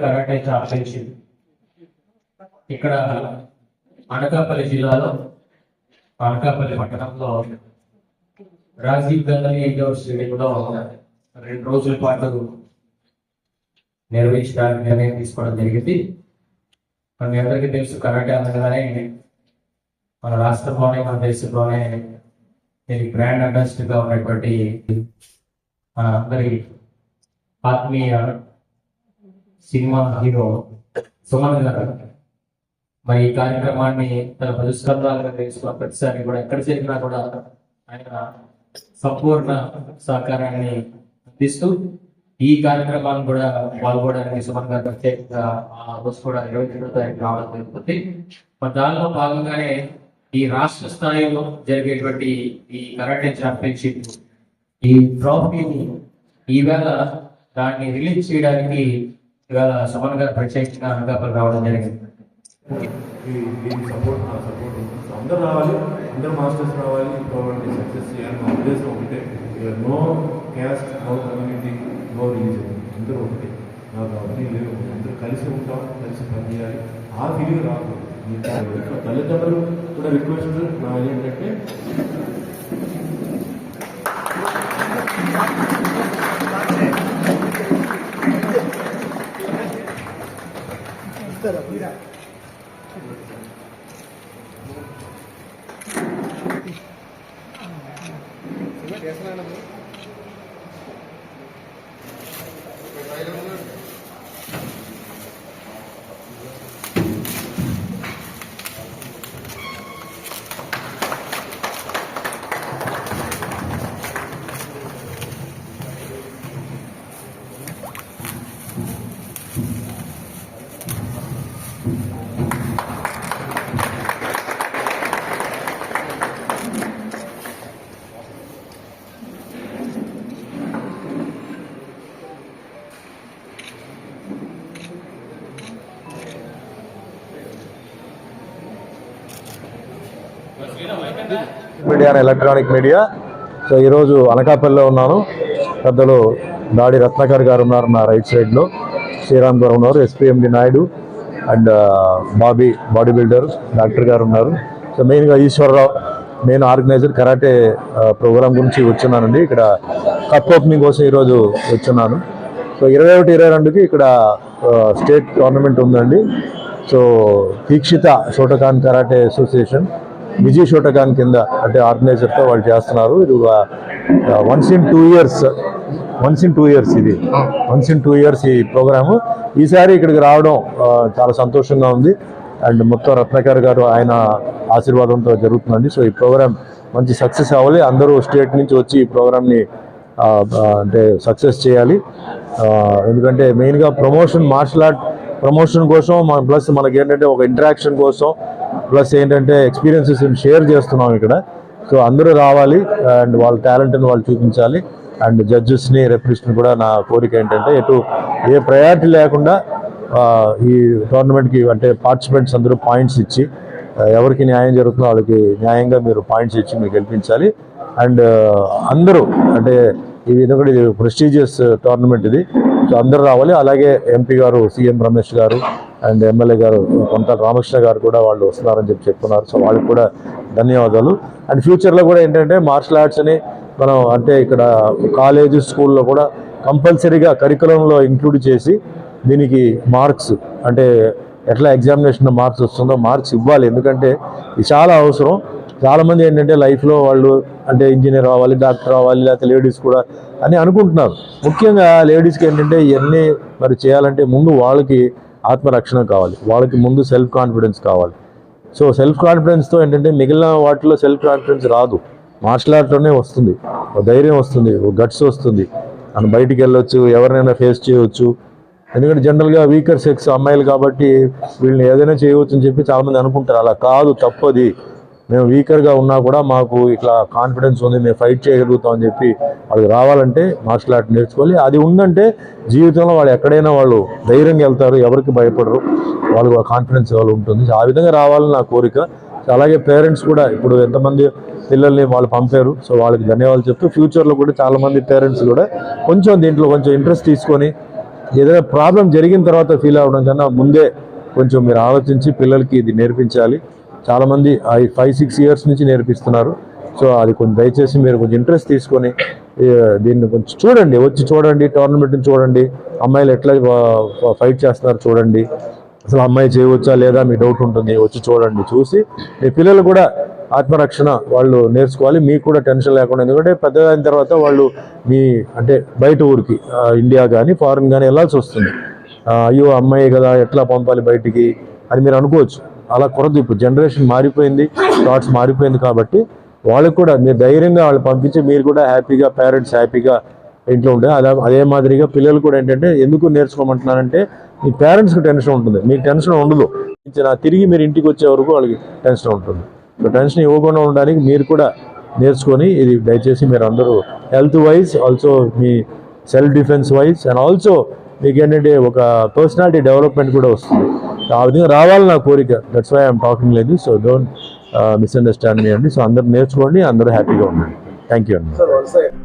Karate ఇక్కడ అనకాపల్లి జిల్లాలో అనకాపల్లి పట్టణంలో రాజీవ్ గాంధీ ఇండోర్ స్టేడియంలో రెండు రోజుల పాటు నిర్వహించడానికి నిర్ణయం తీసుకోవడం జరిగింది. మీ అందరికీ తెలుసు కరాటే అందగానే మన రాష్ట్రంలోనే మన దేశంలోనే దీనికి బ్రాండ్ అంబాసిడర్గా ఉన్నటువంటి మన అందరి ఆత్మీయ సినిమా హీరో సుమన్ గారు. మరి ఈ కార్యక్రమాన్ని తన పరిష్కారాలుగా తెలుసుకున్న ప్రతిసారి కూడా ఎక్కడ జరిగినా కూడా ఆయన సంపూర్ణ సహకారాన్ని అందిస్తూ ఈ కార్యక్రమాన్ని కూడా పాల్గొనడానికి సుమన్ గారు ప్రత్యేకంగా ఆ రోజు కూడా ఇరవై రెండో తారీఖు రావడం జరుగుతుంది. మరి దానిలో భాగంగానే ఈ రాష్ట్ర స్థాయిలో జరిగేటువంటి ఈ కరాటే ఛాంపియన్షిప్ ఈ ట్రోఫీని ఈవేళ దాన్ని రిలీజ్ చేయడానికి ఇవాళ సమన్ గారు ప్రత్యేకంగా అనకాపల్లి రావడం జరిగింది. ఈ- అందరూ రావాలి అందరూ మాస్టర్స్ రావాలి ఈ సక్సెస్ చేయాలి మా ఉద్దేశం ఒకటే no caste no community no religion అందరూ ఒకటే. నాకు అవన్నీ లేవు అందరూ కలిసి ఉంటాం కలిసి పనిచేయాలి ఆ ఫీలింగ్ రాదు. తల్లిదండ్రులు కూడా రిక్వెస్ట్ నా ఏంటంటే media and electronic media. So ఈరోజు అనకాపల్లిలో ఉన్నాను. పెద్దలు దాడి రత్నాకర్ గారు ఉన్నారు నా రైట్ సైడ్లో. శ్రీరామ్ గారు ఉన్నారు SPMD Naidu and Bobby body builder doctor గారు ఉన్నారు. సో మెయిన్గా Eswararao main organiser karate programme గురించి వచ్చున్నానండి. ఇక్కడ కప్ ఓపెనింగ్ కోసం ఈరోజు వచ్చున్నాను. సో ఇరవై ఒకటి ఇరవై రెండుకి ఇక్కడ స్టేట్ టోర్నమెంట్ ఉందండి. So Dikshita Shotokan karate association Vijay Shotokan కింద అంటే ఆర్గనైజర్తో వాళ్ళు చేస్తున్నారు. ఇది once in two years once in two years ఇది. వన్స్ ఇన్ టూ ఇయర్స్ ఈ ప్రోగ్రాము. ఈసారి ఇక్కడికి రావడం చాలా సంతోషంగా ఉంది. అండ్ మొత్తం రత్నాకర్ గారు ఆయన ఆశీర్వాదంతో జరుగుతుందండి. సో ఈ ప్రోగ్రామ్ మంచి సక్సెస్ అవ్వాలి. అందరూ స్టేట్ నుంచి వచ్చి ఈ ప్రోగ్రామ్ని అంటే సక్సెస్ చేయాలి. ఎందుకంటే మెయిన్గా ప్రమోషన్ మార్షల్ ఆర్ట్ ప్రమోషన్ కోసం మన ప్లస్ మనకి ఏంటంటే ఒక ఇంటరాక్షన్ కోసం ప్లస్ ఏంటంటే ఎక్స్పీరియన్సెస్ షేర్ చేస్తున్నాం ఇక్కడ. సో అందరూ రావాలి అండ్ వాళ్ళ టాలెంట్ని వాళ్ళు చూపించాలి. అండ్ జడ్జెస్ని రెఫరీస్ని కూడా నా కోరిక ఏంటంటే ఎటు ఏ ప్రయారిటీ లేకుండా ఈ టోర్నమెంట్కి అంటే పార్టిసిపెంట్స్ అందరూ పాయింట్స్ ఇచ్చి ఎవరికి న్యాయం జరుగుతుందో వాళ్ళకి న్యాయంగా మీరు పాయింట్స్ ఇచ్చి మీరు గెలిపించాలి. అండ్ అందరూ అంటే ఇది ఎందుకంటే ఇది ప్రెస్టీజియస్ టోర్నమెంట్ ఇది. సో అందరూ రావాలి. అలాగే ఎంపీ గారు సీఎం రమేష్ గారు అండ్ ఎమ్మెల్యే గారు కొంత రామకృష్ణ గారు కూడా వాళ్ళు వస్తున్నారని చెప్పి చెప్తున్నారు. సో వాళ్ళకి కూడా ధన్యవాదాలు. అండ్ ఫ్యూచర్లో కూడా ఏంటంటే మార్షల్ ఆర్ట్స్ని మనం అంటే ఇక్కడ కాలేజీ స్కూల్లో కూడా కంపల్సరీగా కరికులంలో ఇంక్లూడ్ చేసి దీనికి మార్క్స్ అంటే ఎట్లా ఎగ్జామినేషన్ మార్క్స్ వస్తుందో మార్క్స్ ఇవ్వాలి. ఎందుకంటే ఇది చాలా అవసరం. చాలామంది ఏంటంటే లైఫ్లో వాళ్ళు అంటే ఇంజనీర్ అవ్వాలి డాక్టర్ అవ్వాలి లేకపోతే లేడీస్ కూడా అని అనుకుంటున్నారు. ముఖ్యంగా లేడీస్కి ఏంటంటే ఇవన్నీ మరి చేయాలంటే ముందు వాళ్ళకి ఆత్మరక్షణ కావాలి. వాళ్ళకి ముందు సెల్ఫ్ కాన్ఫిడెన్స్ కావాలి. సో సెల్ఫ్ కాన్ఫిడెన్స్తో ఏంటంటే మిగిలిన వాటిలో సెల్ఫ్ కాన్ఫిడెన్స్ రాదు మార్షల్ ఆర్ట్లోనే వస్తుంది. ఒక ధైర్యం వస్తుంది ఓ గట్స్ వస్తుంది. మనం బయటికి వెళ్ళొచ్చు ఎవరినైనా ఫేస్ చేయవచ్చు ఎందుకంటే జనరల్గా వీకర్ సెక్స్ అమ్మాయిలు కాబట్టి వీళ్ళని ఏదైనా చేయవచ్చు అని చెప్పి చాలామంది అనుకుంటారు. అలా కాదు తప్పది. మేము వీకర్గా ఉన్నా కూడా మాకు ఇట్లా కాన్ఫిడెన్స్ ఉంది మేము ఫైట్ చేయగలుగుతాం అని చెప్పి వాళ్ళకి రావాలంటే మార్షల్ ఆర్ట్ నేర్చుకోవాలి. అది ఉందంటే జీవితంలో వాళ్ళు ఎక్కడైనా వాళ్ళు ధైర్యంగా వెళ్తారు ఎవరికి భయపడరు. వాళ్ళకు కాన్ఫిడెన్స్ వాళ్ళు ఉంటుంది. ఆ విధంగా రావాలని నా కోరిక. అలాగే పేరెంట్స్ కూడా ఇప్పుడు ఎంతమంది పిల్లల్ని వాళ్ళు పంపారు సో వాళ్ళకి ధన్యవాదాలు చెప్తూ ఫ్యూచర్లో కూడా చాలామంది పేరెంట్స్ కూడా కొంచెం దీంట్లో కొంచెం ఇంట్రెస్ట్ తీసుకొని ఏదైనా ప్రాబ్లం జరిగిన తర్వాత ఫీల్ అవ్వడం కన్నా ముందే కొంచెం మీరు ఆలోచించి పిల్లలకి ఇది నేర్పించాలి. చాలామంది ఈ ఫైవ్ సిక్స్ ఇయర్స్ నుంచి నేర్పిస్తున్నారు. సో అది కొంచెం దయచేసి మీరు కొంచెం ఇంట్రెస్ట్ తీసుకొని దీన్ని కొంచెం చూడండి. వచ్చి చూడండి టోర్నమెంట్ని చూడండి. అమ్మాయిలు ఎట్లా ఫైట్ చేస్తున్నారు చూడండి. అసలు అమ్మాయి చేయవచ్చా లేదా మీ డౌట్ ఉంటుంది. వచ్చి చూడండి. చూసి మీ పిల్లలు కూడా ఆత్మరక్షణ వాళ్ళు నేర్చుకోవాలి. మీకు కూడా టెన్షన్ లేకుండా. ఎందుకంటే పెద్దదైన తర్వాత వాళ్ళు మీ అంటే బయట ఊరికి ఇండియా కానీ ఫారెన్ కానీ వెళ్ళాల్సి వస్తుంది. అయ్యో అమ్మాయి కదా ఎట్లా పంపాలి బయటికి అని మీరు అనుకోవచ్చు. అలా కొరదు. ఇప్పుడు జనరేషన్ మారిపోయింది థాట్స్ మారిపోయింది కాబట్టి వాళ్ళకు కూడా మీరు ధైర్యంగా వాళ్ళు పంపించి మీరు కూడా హ్యాపీగా పేరెంట్స్ హ్యాపీగా ఇంట్లో ఉండే అలా అదే మాదిరిగా పిల్లలు కూడా ఏంటంటే ఎందుకు నేర్చుకోమంటున్నారంటే మీ పేరెంట్స్కి టెన్షన్ ఉంటుంది. మీకు టెన్షన్ ఉండదు. తిరిగి మీరు ఇంటికి వచ్చే వరకు వాళ్ళకి టెన్షన్ ఉంటుంది. సో టెన్షన్ ఇవ్వకుండా ఉండడానికి మీరు కూడా నేర్చుకొని ఇది దయచేసి మీరు అందరూ health wise also me self defence wise and also మీకు ఏంటంటే ఒక పర్సనాలిటీ డెవలప్మెంట్ కూడా వస్తుంది. ఆ విధంగా రావాలి నా కోరిక. దట్స్ వై ఐఎమ్ టాకింగ్ లేదు సో డోంట్ మిస్అండర్స్టాండ్ మీ అండి. సో అందరు నేర్చుకోండి అందరూ హ్యాపీగా ఉండండి. థ్యాంక్ యూ అండి.